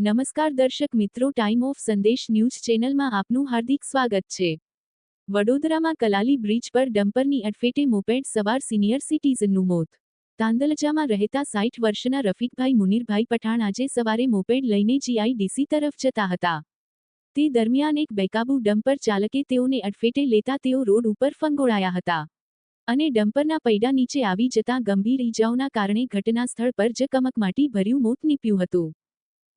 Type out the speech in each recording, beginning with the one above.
નમસ્કાર દર્શક મિત્રો ટાઈમ ઓફ સંદેશ ન્યૂઝ ચેનલમાં આપનું હાર્દિક સ્વાગત છે. વડોદરામાં કલાલી બ્રિજ પર ડમ્પરની અડફેટે મોપેડ સવાર સિનિયર સિટીઝનનું મોત. તાંદલજામાં રહેતા સાઠ વર્ષના રફીકભાઈ મુનીરભાઈ પઠાણ આજે સવારે મોપેડ લઈને જીઆઈડીસી તરફ જતા હતા. તે દરમિયાન એક બેકાબુ ડમ્પર ચાલકે તેઓને અડફેટે લેતા તેઓ રોડ ઉપર ફંગોળાયા હતા. અને ડમ્પરના પૈડા નીચે આવી જતા ગંભીર ઈજાઓના કારણે ઘટના સ્થળ પર જ ભર્યું મોત નીપ્યું હતું.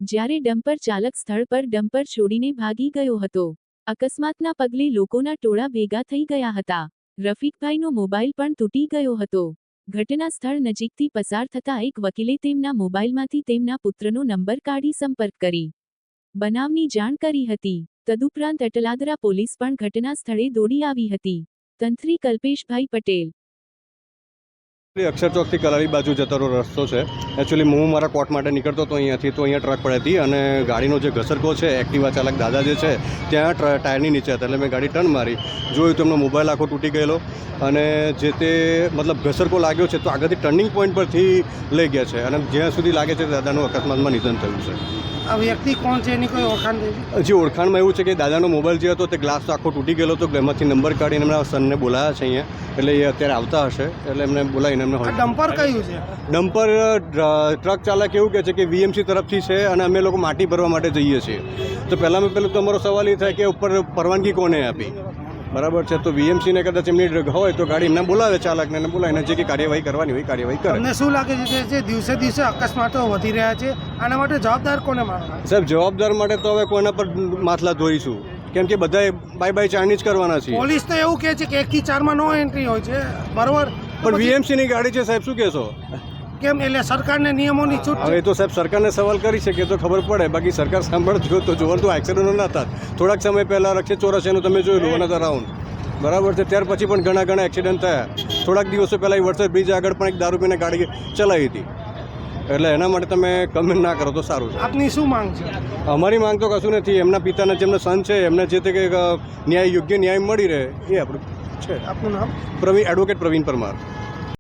જ્યારે ડમ્પર ચાલક સ્થળ પર ડમ્પર છોડીને ભાગી ગયો હતો, અકસ્માતના પગલે લોકોના ટોળા ભેગા થઈ ગયા હતા. રફીકભાઈનો મોબાઈલ પણ તૂટી ગયો હતો. ઘટના સ્થળ નજીકથી પસાર થતા એક વકીલે તેમના મોબાઈલમાંથી તેમના પુત્રનો નંબર કાઢી સંપર્ક કરી. બનાવની જાણ કરી હતી. તદુપરાંત અટલાદરા પોલીસ પણ ઘટના સ્થળે દોડી આવી હતી. તંત્રી કલ્પેશભાઈ પટેલ અક્ષર ચોકથી બાજુ જતો રસ્તો છે. એકચ્યુઅલી હું મારા કોર્ટ માટે નીકળતો હતો અહીંયાથી તો અહીંયા ટ્રક પડી હતી અને ગાડીનો જે ઘસરકો છે એક્ટિવા ચાલક દાદા જે છે ત્યાં ટાયરની નીચે હતા એટલે મેં ગાડી ટર્ન મારી. જોયું તો એમનો મોબાઈલ આખો તૂટી ગયેલો અને જે તે મતલબ ઘસરકો લાગ્યો છે તો આગળથી ટર્નિંગ પોઈન્ટ પરથી લઈ ગયા છે અને જ્યાં સુધી લાગે છે દાદાનું અકસ્માતમાં નિધન થયું છે. આ વ્યક્તિ કોણ છે એની કોઈ ઓળખાણ જે ઓળખાણમાં એવું છે કે દાદાનો મોબાઈલ જે હતો તે ગ્લાસ આખો તૂટી ગયેલો હતો એમાંથી નંબર કાઢીને એમના સનને બોલાયા છે અહીંયા એટલે એ અત્યારે આવતા હશે એટલે એમને બોલાવીને એમને આ ડમ્પર કયું છે? ડમ્પર ટ્રક ચાલક એવું કહે છે કે વીએમસી તરફથી છે અને અમે લોકો માટી ભરવા માટે જઈએ છીએ. તો પહેલાં પહેલું તો અમારો સવાલ એ થાય કે ઉપર પરવાનગી કોને આપી? બરાબર છે? તો વીએમસીને કદાચ એમની ડ્રગ હોય તો ગાડી એમને બોલાવે ચાલકને એને બોલાવીને જે કે કાર્યવાહી કરવાની હોય કાર્યવાહી કરે. તમને શું લાગે છે કે જે દિવસે દિવસે અકસ્માતો વધી રહ્યા છે? આના માટે જવાબદાર કોને માનવા? સાહેબ જવાબદાર માટે તો હવે કોઈના પર માથલા ધોઈશું. કેમ કે બધાએ બાય બાય ચારણી જ કરવાના છે પોલીસ તો એવું કહે છે કે એકથી ચારમાં નો એન્ટ્રી હોય છે. બરોબર? પણ વીએમસીની ગાડી છે સાહેબ શું કહેશો? કેમ એટલે સરકારને નિયમોની છૂટ હવે તો સાહેબ સરકારને સવાલ કરી શકે તો ખબર પડે બાકી સરકાર સાંભળજો તો જોવાનું તો એક્સિડન્ટો ના થાત થોડાક સમય પહેલાં રક્ષિત ચોરસિયાનું તમે જોયેલું વન રાઉન્ડ બરાબર છે ત્યાર પછી પણ ઘણા ઘણા એક્સિડન્ટ થયા. થોડાક દિવસો પહેલાં એ વરસાદ બ્રિજ આગળ પણ એક દારૂ પીને ગાડી ચલાવી હતી. એટલે એના માટે તમે કમેન્ટ ના કરો તો સારું છે. આપની શું માંગ છે? અમારી માંગ તો કશું નથી. એમના પિતાના જેમના સન છે એમને જે તે કંઈક ન્યાય યોગ્ય ન્યાય મળી રહે એ આપણું છે. આપનું નામ? પ્રવીણ એડવોકેટ પ્રવીણ પરમાર.